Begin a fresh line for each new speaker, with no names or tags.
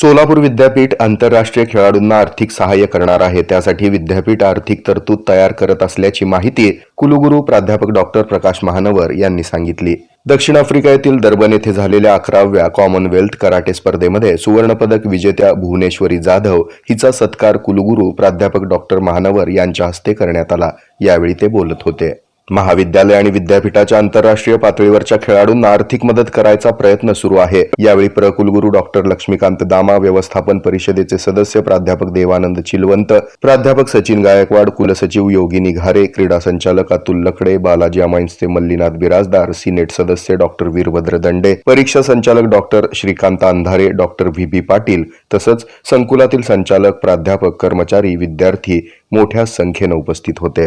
सोलापूर विद्यापीठ आंतरराष्ट्रीय खेळाडूंना आर्थिक सहाय्य करणार आहे. त्यासाठी विद्यापीठ आर्थिक तरतूद तयार करत असल्याची माहिती कुलगुरू प्राध्यापक डॉक्टर प्रकाश महानवर यांनी सांगितली. दक्षिण आफ्रिका येथील दर्बन येथे झालेल्या अकराव्या कॉमनवेल्थ कराटे स्पर्धेमध्ये सुवर्णपदक विजेत्या भुवनेश्वरी जाधव हिचा सत्कार कुलगुरू प्राध्यापक डॉक्टर महानवर यांच्या हस्ते करण्यात आला. यावेळी ते बोलत होते. महाविद्यालय आणि विद्यापीठाच्या आंतरराष्ट्रीय पातळीवरच्या खेळाडूंना आर्थिक मदत करायचा प्रयत्न सुरू आहे. यावेळी प्रकुलगुरू डॉक्टर लक्ष्मीकांत दामा व्यवस्थापन परिषदेचे सदस्य प्राध्यापक देवानंद चिलवंत प्राध्यापक सचिन गायकवाड कुलसचिव योगिनी घारे क्रीडा संचालक अतुल लकडे बालाजी अमाइन्सचे मल्लीनाथ बिराजदार सिनेट सदस्य डॉक्टर वीरभद्र दंडे परीक्षा संचालक doctor Shrikant Andhare doctor V B Patil तसंच संकुलातील संचालक प्राध्यापक कर्मचारी विद्यार्थी मोठ्या संख्येनं उपस्थित होते.